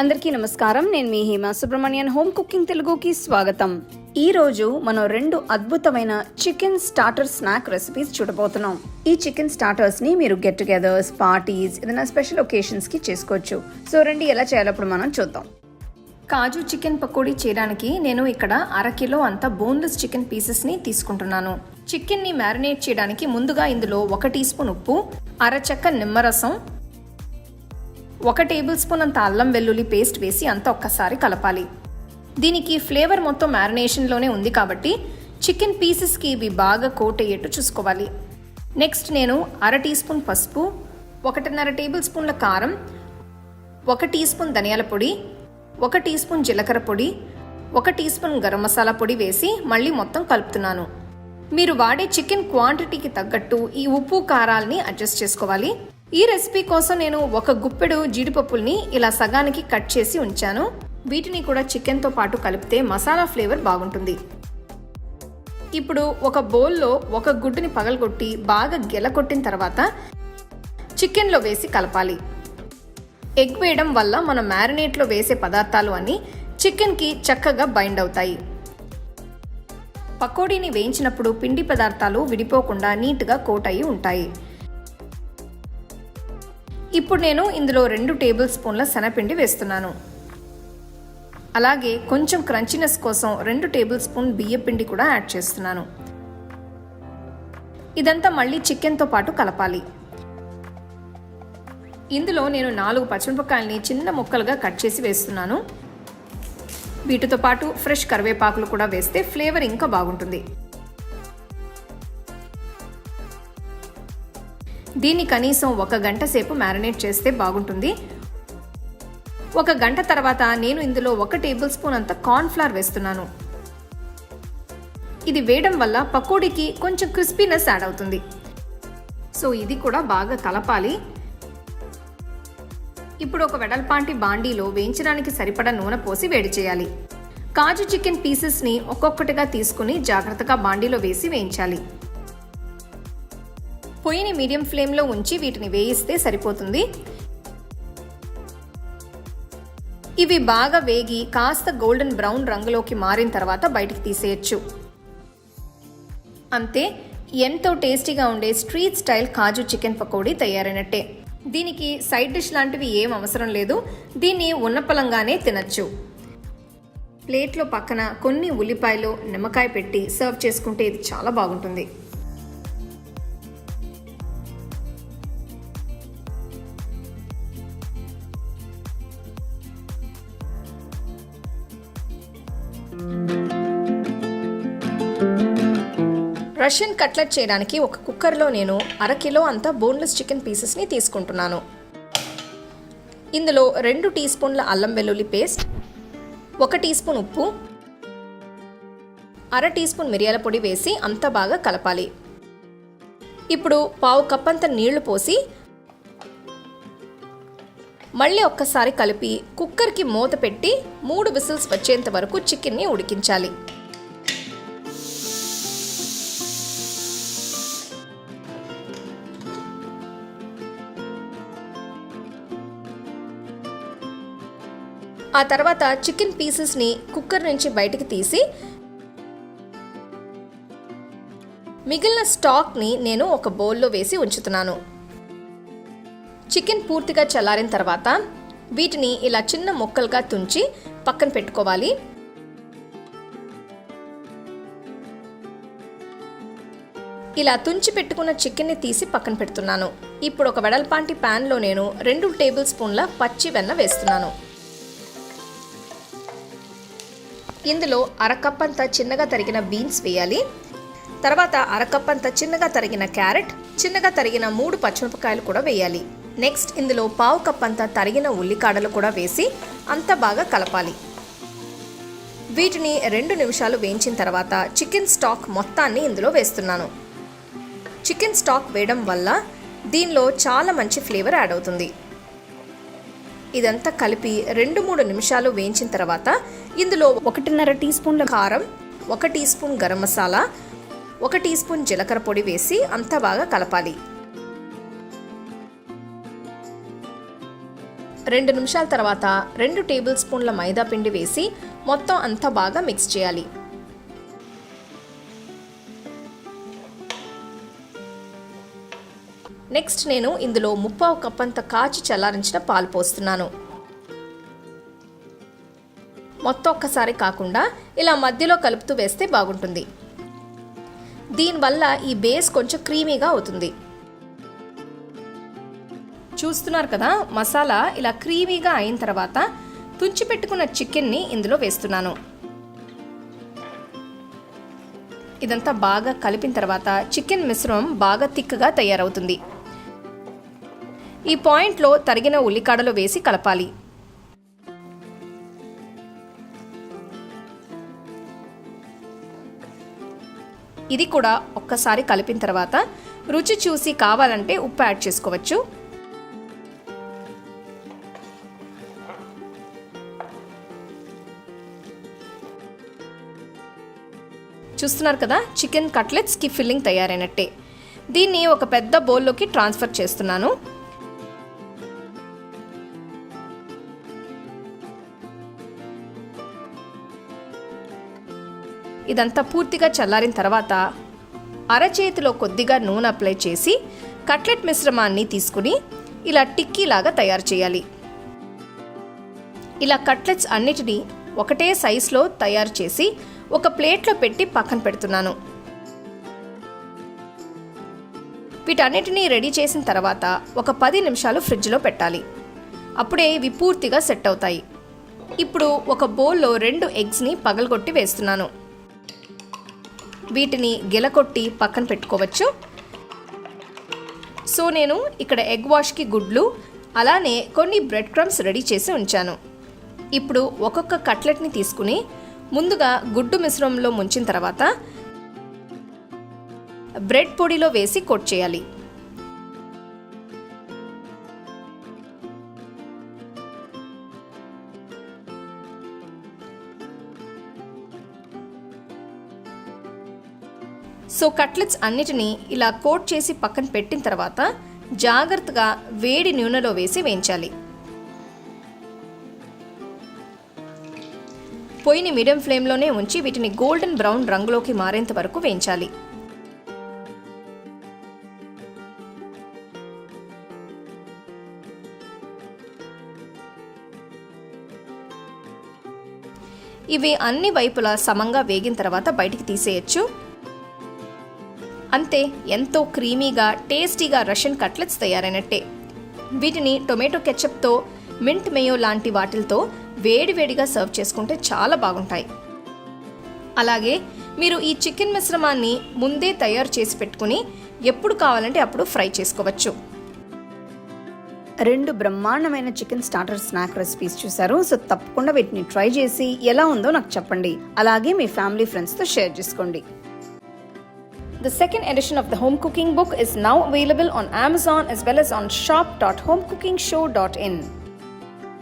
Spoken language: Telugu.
అందరికీ నమస్కారం. నేను మీ హేమ సుబ్రహ్మణ్యన్. హోమ్ కుకింగ్ తెలుగుకి స్వాగతం. ఈ రోజు మనం రెండు అద్భుతమైన చికెన్ స్టార్టర్ స్నాక్ రెసిపీస్ చూడబోతున్నాం. ఈ చికెన్ స్టార్టర్స్ని మీరు గెట్ టుగెదర్స్ పార్టీస్ ఏదైనా స్పెషల్ ఒకేషన్స్కి చేసుకోవచ్చు. సో రండి ఎలా చేయాలో ఇప్పుడు మనం చూద్దాం. కాజు చికెన్ పకోడీ చేయడానికి నేను ఇక్కడ అర కిలో అంత బోన్లెస్ చికెన్ పీసెస్ని తీసుకుంటున్నాను. చికెన్ని మ్యారినేట్ చేయడానికి ముందుగా ఇందులో ఒక టీ స్పూన్ ఉప్పు అరచక్క నిమ్మరసం ఒక టేబుల్ స్పూన్ అంత అల్లం వెల్లుల్లి పేస్ట్ వేసి అంతా ఒక్కసారి కలపాలి. దీనికి ఫ్లేవర్ మొత్తం మ్యారినేషన్లోనే ఉంది కాబట్టి చికెన్ పీసెస్కి ఇవి బాగా కోట్ అయ్యేట్టు చూసుకోవాలి. నెక్స్ట్ నేను అర టీ స్పూన్ పసుపు ఒకటిన్నర టేబుల్ స్పూన్ల కారం ఒక టీ స్పూన్ ధనియాల పొడి ఒక టీ స్పూన్ జీలకర్ర పొడి ఒక టీ స్పూన్ గరం మసాలా పొడి వేసి మళ్ళీ మొత్తం కలుపుతున్నాను. మీరు వాడే చికెన్ క్వాంటిటీకి తగ్గట్టు ఈ ఉప్పు కారాల్ని అడ్జస్ట్ చేసుకోవాలి. ఈ రెసిపీ కోసం నేను ఒక గుప్పెడు జీడిపప్పుల్ని ఇలా సగానికి కట్ చేసి ఉంచాను. వీటిని కూడా చికెన్తో పాటు కలిపితే మసాలా ఫ్లేవర్ బాగుంటుంది. ఇప్పుడు ఒక బౌల్లో ఒక గుడ్డుని పగలగొట్టి బాగా గెలకొట్టిన తర్వాత చికెన్లో వేసి కలపాలి. ఎగ్ వేయడం వల్ల మన మ్యారినేట్లో వేసే పదార్థాలు అన్నీ చికెన్కి చక్కగా బైండ్ అవుతాయి. పకోడీని వేయించినప్పుడు పిండి పదార్థాలు విడిపోకుండా నీట్గా కోట్ అయి ఉంటాయి. ఇప్పుడు నేను ఇందులో రెండు టేబుల్ స్పూన్ల శనపిండి వేస్తున్నాను. అలాగే కొంచెం క్రంచినెస్ కోసం రెండు టేబుల్ స్పూన్ బియ్యపిండి కూడా యాడ్ చేస్తున్నాను. ఇదంతా మళ్ళీ చికెన్తో పాటు కలపాలి. ఇందులో నేను నాలుగు పచ్చిమిరపకాయలని చిన్న ముక్కలుగా కట్ చేసి వేస్తున్నాను. వీటితో పాటు ఫ్రెష్ కరివేపాకులు కూడా వేస్తే ఫ్లేవర్ ఇంకా బాగుంటుంది. దీన్ని కనీసం ఒక గంట సేపు మ్యారినేట్ చేస్తే బాగుంటుంది. ఒక గంట తర్వాత నేను ఇందులో ఒక టేబుల్ స్పూన్ అంత కార్న్ఫ్లవర్ వేస్తున్నాను. ఇది వేయడం వల్ల పకోడీకి కొంచెం క్రిస్పీనెస్ యాడ్ అవుతుంది. సో ఇది కూడా బాగా కలపాలి. ఇప్పుడు ఒక వెడల్పాంటి బాండీలో వేయించడానికి సరిపడా నూనె పోసి వేడి చేయాలి. కాజు చికెన్ పీసెస్ని ఒక్కొక్కటిగా తీసుకుని జాగ్రత్తగా బాండీలో వేసి వేయించాలి. పొయ్యిని మీడియం ఫ్లేమ్లో ఉంచి వీటిని వేయిస్తే సరిపోతుంది. ఇవి బాగా వేగి కాస్త గోల్డెన్ బ్రౌన్ రంగులోకి మారిన తర్వాత బయటికి తీసేయచ్చు. అంతే ఎంతో టేస్టీగా ఉండే స్ట్రీట్ స్టైల్ కాజు చికెన్ పకోడీ తయారైనట్టే. దీనికి సైడ్ డిష్ లాంటివి ఏం అవసరం లేదు దీన్ని ఉన్నపలంగానే తినచ్చు. ప్లేట్లో పక్కన కొన్ని ఉల్లిపాయలు నిమ్మకాయ పెట్టి సర్వ్ చేసుకుంటే ఇది చాలా బాగుంటుంది. రష్యన్ కట్లెట్ చేయడానికి ఒక కుక్కర్లో నేను అర కిలో అంత బోన్లెస్ చికెన్ పీసెస్ని తీసుకుంటున్నాను. ఇందులో రెండు టీ స్పూన్ల అల్లం వెల్లుల్లి పేస్ట్ ఒక టీ స్పూన్ ఉప్పు అర టీ స్పూన్ మిరియాల పొడి వేసి అంతా బాగా కలపాలి. ఇప్పుడు పావు కప్ అంత నీళ్ళు పోసి మళ్ళీ ఒక్కసారి కలిపి కుక్కర్కి మూత పెట్టి మూడు విసిల్స్ వచ్చేంత వరకు చికెన్ని ఉడికించాలి. ఆ తర్వాత చికెన్ పీసెస్ని కుక్కర్ నుంచి బయటికి తీసి మిగిలిన స్టాక్ని నేను ఒక బౌల్లో వేసి ఉంచుతున్నాను. చికెన్ పూర్తిగా చల్లారిన తర్వాత వీటిని ఇలా చిన్న ముక్కలుగా తుంచి పక్కన పెట్టుకోవాలి. ఇలా తుంచి పెట్టుకున్న చికెన్ని తీసి పక్కన పెడుతున్నాను. ఇప్పుడు ఒక వెడల్పాంటి ప్యాన్లో నేను రెండు టేబుల్ స్పూన్ల పచ్చి వెన్న వేస్తున్నాను. ఇందులో అరకప్పంత చిన్నగా తరిగిన బీన్స్ వేయాలి. తర్వాత అరకప్పంత చిన్నగా తరిగిన క్యారెట్ చిన్నగా తరిగిన మూడు పచ్చిమిరపకాయలు కూడా వేయాలి. నెక్స్ట్ ఇందులో పావు కప్ అంత తరిగిన ఉల్లికాడలు కూడా వేసి అంత బాగా కలపాలి. వీటిని రెండు నిమిషాలు వేయించిన తర్వాత చికెన్ స్టాక్ మొత్తాన్ని ఇందులో వేస్తున్నాను. చికెన్ స్టాక్ వేయడం వల్ల దీనిలో చాలా మంచి ఫ్లేవర్ యాడ్ అవుతుంది. ఇదంతా కలిపి రెండు మూడు నిమిషాలు వేయించిన తర్వాత ఇందులో ఒకటిన్నర టీ స్పూన్ల కారం ఒక టీ స్పూన్ గరం మసాలా ఒక టీ స్పూన్ జీలకర్ర పొడి వేసి అంతా బాగా కలపాలి. రెండు నిమిషాల తర్వాత రెండు టేబుల్ స్పూన్ల మైదా పిండి వేసి మొత్తం అంతా బాగా మిక్స్ చేయాలి. నెక్స్ట్ నేను ఇందులో ముప్పావు కప్పంత కాచి చల్లారించిన పాలు పోస్తున్నాను. మొత్తం ఒక్కసారి కాకుండా ఇలా మధ్యలో కలుపుతూ వేస్తే బాగుంటుంది. దీనివల్ల ఈ బేస్ కొంచెం క్రీమీగా అవుతుంది. చూస్తున్నారు కదా మసాలా ఇలా క్రీమీగా అయిన తర్వాత తుంచిపెట్టుకున్న చికెన్ని ఇందులో వేస్తున్నాను. ఇదంతా బాగా కలిపిన తర్వాత చికెన్ మిశ్రమం బాగా తిక్కగా తయారవుతుంది. ఈ పాయింట్లో తరిగిన ఉల్లికాడలు వేసి కలపాలి. ఇది కూడా ఒక్కసారి కలిపిన తర్వాత రుచి చూసి కావాలంటే ఉప్పు యాడ్ చేసుకోవచ్చు. చూస్తున్నారు కదా చికెన్ కట్లెట్స్కి ఫిల్లింగ్ తయారైనట్టే. దీన్ని ఒక పెద్ద బౌల్లోకి ట్రాన్స్ఫర్ చేస్తున్నాను. ఇదంతా పూర్తిగా చల్లారిన తర్వాత అరచేతిలో కొద్దిగా నూనె అప్లై చేసి కట్లెట్ మిశ్రమాన్ని తీసుకుని ఇలా టిక్కీలాగా తయారు చేయాలి. ఇలా కట్లెట్స్ అన్నిటినీ ఒకటే సైజులో తయారు చేసి ఒక ప్లేట్లో పెట్టి పక్కన పెడుతున్నాను. వీటన్నిటినీ రెడీ చేసిన తర్వాత ఒక పది నిమిషాలు ఫ్రిడ్జ్లో పెట్టాలి. అప్పుడే ఇవి పూర్తిగా సెట్ అవుతాయి. ఇప్పుడు ఒక బౌల్లో రెండు ఎగ్స్ని పగలగొట్టి వేస్తున్నాను. వీటిని గిలకొట్టి పక్కన పెట్టుకోవచ్చు. సో నేను ఇక్కడ ఎగ్ వాష్కి గుడ్లు అలానే కొన్ని బ్రెడ్ క్రమ్స్ రెడీ చేసి ఉంచాను. ఇప్పుడు ఒక్కొక్క కట్లెట్ని తీసుకుని ముందుగా గుడ్డు మిశ్రమంలో ముంచిన తర్వాత బ్రెడ్ పొడిలో వేసి కోట్ చేయాలి. సో కట్లెట్స్ అన్నిటినీ ఇలా కోట్ చేసి పక్కన పెట్టిన తర్వాత జాగ్రత్తగా వేడి నూనెలో వేసి వేయించాలి. పొయ్యిని మీడియం ఫ్లేమ్లోనే ఉంచి వీటిని గోల్డెన్ బ్రౌన్ రంగులోకి మారేంత వరకు వేయించాలి. ఇవి అన్ని వైపులా సమంగా వేగిన తర్వాత బయటికి తీసేయచ్చు. అంతే ఎంతో క్రీమీగా టేస్టీగా రష్యన్ కట్లెట్స్ తయారైనట్టే. వీటిని టొమాటో కెచప్తో మింట్ మేయో లాంటి వాటిలతో వేడివేడిగా సర్వ్ చేసుకుంటే చాలా బాగుంటాయి. అలాగే మీరు ఈ చికెన్ మిశ్రమాన్ని ముందే తయారు చేసి పెట్టుకుని ఎప్పుడు కావాలంటే అప్పుడు ఫ్రై చేసుకోవచ్చు. రెండు బ్రహ్మాండమైన చికెన్ స్టార్టర్ స్నాక్ రెసిపీస్ చూసారు సో తప్పకుండా వీటిని ట్రై చేసి ఎలా ఉందో నాకు చెప్పండి. అలాగే మీ ఫ్యామిలీ ఫ్రెండ్స్తో షేర్ చేసుకోండి. The second edition of the home cooking book is now available on Amazon as well as on shop.homecookingshow.in.